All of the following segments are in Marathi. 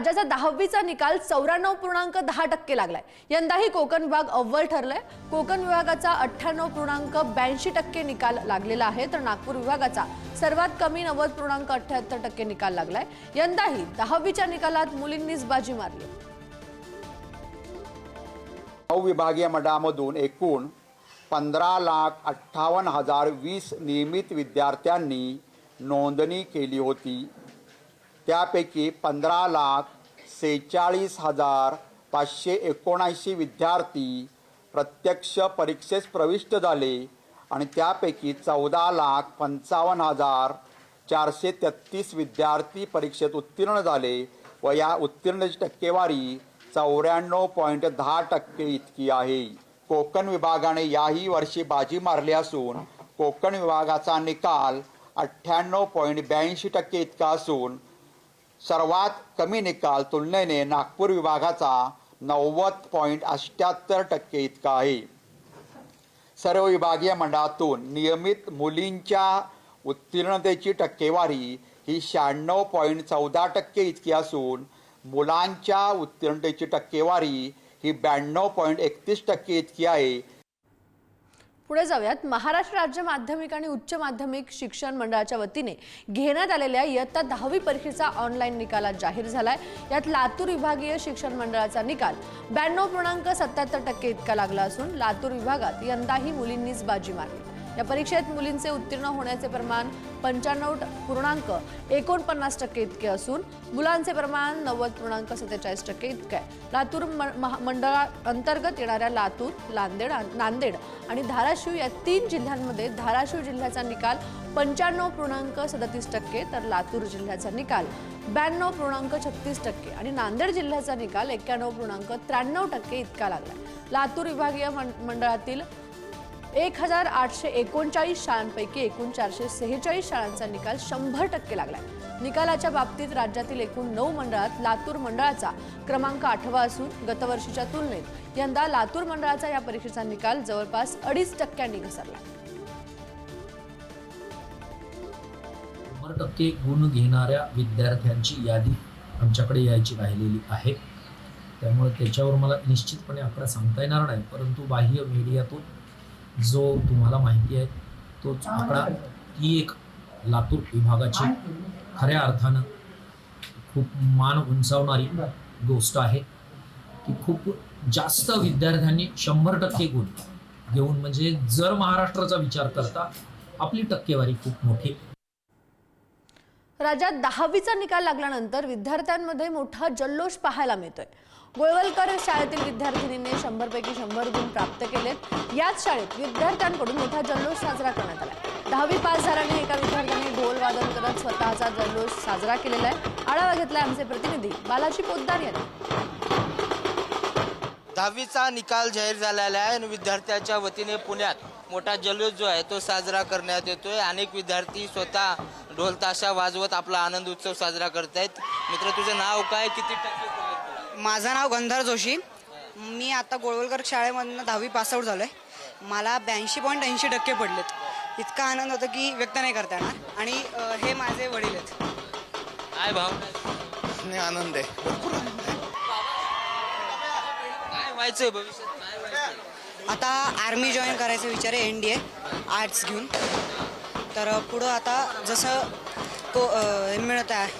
राज्याचा दहावीचा निकाल चौऱ्याण्णव पूर्णांक दहा टक्के लागलाय. यंदाही कोकण विभाग अव्वल ठरलाय. कोकण विभागाचा अठ्ठ्याण्णव पूर्णांक ब्याऐंशी टक्के निकाल लागलेला आहे तर नागपूर विभागाचा सर्वात कमी नव्वद पूर्णांक अठ्ठ्याहत्तर टक्के निकाल लागलाय. यंदाही दहावीच्या निकालात मुलींनीच बाजी मारली. नऊ विभागीय मंडळामधून एकूण पंधरा लाख अठ्ठावन्न हजार वीस नियमित विद्यार्थ्यांनी नोंदणी केली होती. त्यापैकी पंधरा लाख सेहेचाळीस हजार पाचशे एकोणऐंशी विद्यार्थी प्रत्यक्ष परीक्षेस प्रविष्ट झाले आणि त्यापैकी चौदा लाख पंचावन्न हजार चारशे तेहतीस विद्यार्थी परीक्षेत उत्तीर्ण झाले व या उत्तीर्णाची टक्केवारी चौऱ्याण्णव पॉईंट दहा टक्के इतकी आहे. कोकण विभागाने याही वर्षी बाजी मारली असून कोकण विभागाचा निकाल अठ्ठ्याण्णव पॉईंट ब्याऐंशी टक्के इतका असून सर्वात कमी निकाल तुलनेने नागपूर विभागाचा नव्वद पॉईंट अष्ट्याहत्तर टक्के इतका आहे. सर्व विभागीय मंडळातून नियमित मुलींच्या उत्तीर्णतेची टक्केवारी ही शहाण्णव पॉईंट चौदा टक्के इतकी असून मुलांच्या उत्तीर्णतेची टक्केवारी ही ब्याण्णव पॉईंट एकतीस टक्के इतकी आहे पुढे जाऊयात. महाराष्ट्र राज्य माध्यमिक आणि उच्च माध्यमिक शिक्षण मंडळाच्या वतीने घेण्यात आलेल्या इयत्ता दहावी परीक्षेचा ऑनलाईन निकाल जाहीर झालाय. यात लातूर विभागीय शिक्षण मंडळाचा निकाल ब्याण्णव पूर्णांक सत्याहत्तर टक्के इतका लागला असून लातूर विभागात यंदाही मुलींनीच बाजी मारली. या परीक्षेत मुलींचे उत्तीर्ण होण्याचे प्रमाण पंच्याण्णव पूर्णांक एकोणपन्नास टक्के इतके असून मुलांचे प्रमाण नव्वद पूर्णांक सत्तेचाळीस टक्के इतके आहे. लातूर म- मंडळा अंतर्गत येणाऱ्या लातूर लांदेड नांदेड आणि धाराशिव या तीन जिल्ह्यांमध्ये धाराशिव जिल्ह्याचा निकाल पंच्याण्णव पूर्णांक सदतीस टक्के तर लातूर जिल्ह्याचा निकाल ब्याण्णव पूर्णांक छत्तीस टक्के आणि नांदेड जिल्ह्याचा निकाल एक्क्याण्णव पूर्णांक त्र्याण्णव टक्के इतका लागला लातूर विभागीय मंडळातील एक हजार आठशे एकोणचाळीस शाळांपैकी एकूण चारशे सेहेचाळीस शाळांचा निकाल शंभर टक्के लागलाय. निकालाच्या बाबतीत राज्यातील एकूण नऊ मंडळात लातूर मंडळाचा क्रमांक आठवा असून गतवर्षीच्या तुलनेत यंदा लातूर मंडळाचा या परीक्षेचा निकाल जवळपास अडीच टक्क्यांनी घसरला. शंभर टक्के गुण घेणाऱ्या विद्यार्थ्यांची यादी आमच्याकडे यायची राहिलेली आहे. त्यामुळे त्याच्यावर मला निश्चितपणे आकडा सांगता येणार नाही परंतु बाह्य मीडियातून जो तुम्हाला माहिती आहे तोच आकडा ही एक लातूर विभागाची खऱ्या अर्थानं खूप मान उंचावणारी गोष्ट आहे. की खूप जास्त विद्यार्थ्यांनी शंभर टक्के गुण घेऊन म्हणजे जर महाराष्ट्राचा विचार करता आपली टक्केवारी खूप मोठी. राज्यात दहावीचा निकाल लागल्यानंतर विद्यार्थ्यांमध्ये मोठा जल्लोष पाहायला मिळतोय. गोळवलकर शाळेतील विद्यार्थिनींनी शंभरपैकी शंभर गुण प्राप्त केलेत. याच शाळेत विद्यार्थ्यांकडून मोठा जल्लोष साजरा करण्यात आला. दहावी पास झाल्याने एका विद्यार्थ्याने ढोल वादन करत स्वतःचा जल्लोष साजरा केलेला आहे. आढावा घेतलाय आमचे प्रतिनिधी बालाजी पोद्दार यांनी. दहावीचा निकाल जाहीर झालेला आहे आणि विद्यार्थ्याच्या वतीने पुण्यात मोठा जल्लोष जो आहे तो साजरा करण्यात येतोय. अनेक विद्यार्थी स्वतः ढोलताशा वाजवत आपला आनंद उत्सव साजरा करतायत. मित्र तुझं नाव काय? किती टक्के माझं नाव गंधार जोशी. मी आता गोळवलकर शाळेमधनं दहावी पासआउट झालो आहे मला ब्याऐंशी पॉईंट ऐंशी टक्के पडलेत. इतका आनंद होतो की व्यक्त नाही करता येणार. आणि अ, हे माझे वडील आहेत. काय? नाही आनंद आहे. भरपूर आनंद आहे. काय व्हायचंय भविष्यात? काय व्हायचंय? आता आर्मी जॉईन करायचा विचार आहे एन डी ए आर्ट्स घेऊन. तर पुढं आता जसं को अ, हे मिळत आहे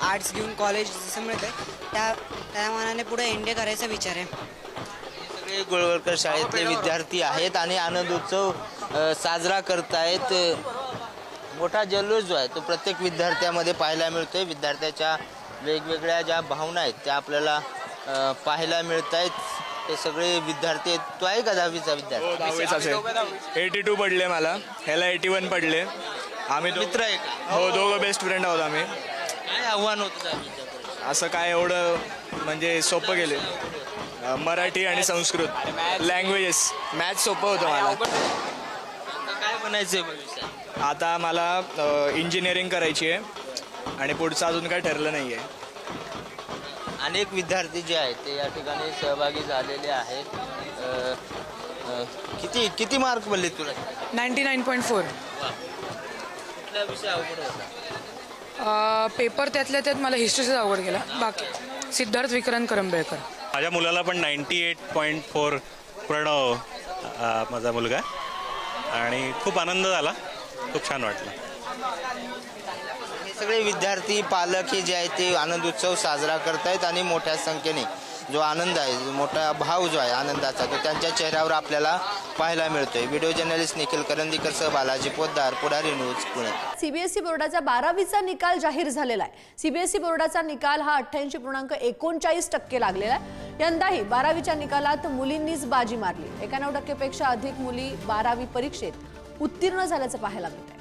आर्ट्स घेऊन कॉलेज जसं मिळतं आहे त्या त्या मानाने पुढे एन डी ए करायचा विचार आहे. हे सगळे गोळवलकर शाळेतले विद्यार्थी आहेत आणि आनंद उत्सव अ, साजरा करतायत. मोठा जल्लोष जो आहे तो प्रत्येक विद्यार्थ्यामध्ये पाहायला मिळतोय. विद्यार्थ्याच्या वेगवेगळ्या ज्या भावना आहेत त्या आपल्याला अ, पाहायला मिळत आहेत ते सगळे विद्यार्थी आहेत. तो आहे का दहावीचा विद्यार्थी? आहे. एटी टू पडले मला. ह्याला एटी वन पडले. आम्ही मित्र आहे का? हो दोघं बेस्ट फ्रेंड आहोत आम्ही. काय आव्हान होतं? असं काय एवढं म्हणजे सोपं गेले. मराठी आणि संस्कृत लँग्वेजेस मॅथ सोपं होतं मला. आता काय बनायचंय भविष्यात? आता मला इंजिनिअरिंग करायची आहे आणि पुढचं अजून काय ठरलं नाही आहे अनेक विद्यार्थी जे आहेत ते या ठिकाणी सहभागी झालेले आहेत. अ, अ, किती किती मार्क पडले तुला? नाईन्टी नाईन पॉईंट फोर कुठला विषय अवघड होता? पेपर त्यातल्या त्यात मला हिस्ट्रीचाच आवड गेला. बाकी सिद्धार्थ विक्रांत करंबेळकर. माझ्या मुलाला पण ninety eight point four Pranav अ, माझा मुलगा आणि खूप आनंद झाला. खूप छान वाटलं. हे सगळे विद्यार्थी पालक हे जे आहेत ते आनंद उत्सव साजरा करतायत आणि मोठ्या संख्येने. जो आनंद आहे जो मोठा भाव जो आहे आनंदाचा तो त्यांच्या चेहऱ्यावर आपल्याला पाहायला मिळतोय. व्हिडिओ जर्नलिस्ट निखिल करंदीकर सह बालाजी पोद्दार पुढारी न्यूज पुणे. सीबीएसई बोर्डाचा बारावीचा निकाल जाहीर झालेला आहे. सीबीएसई बोर्डाचा निकाल हा अठ्ठ्याऐंशी पूर्णांक एकोणचाळीस टक्के लागलेला आहे. यंदाही बारावीच्या निकालात मुलींनीच बाजी मारली. एक्याण्णव टक्केपेक्षा अधिक मुली बारावी परीक्षेत उत्तीर्ण झाल्याचं पाहायला मिळत आहे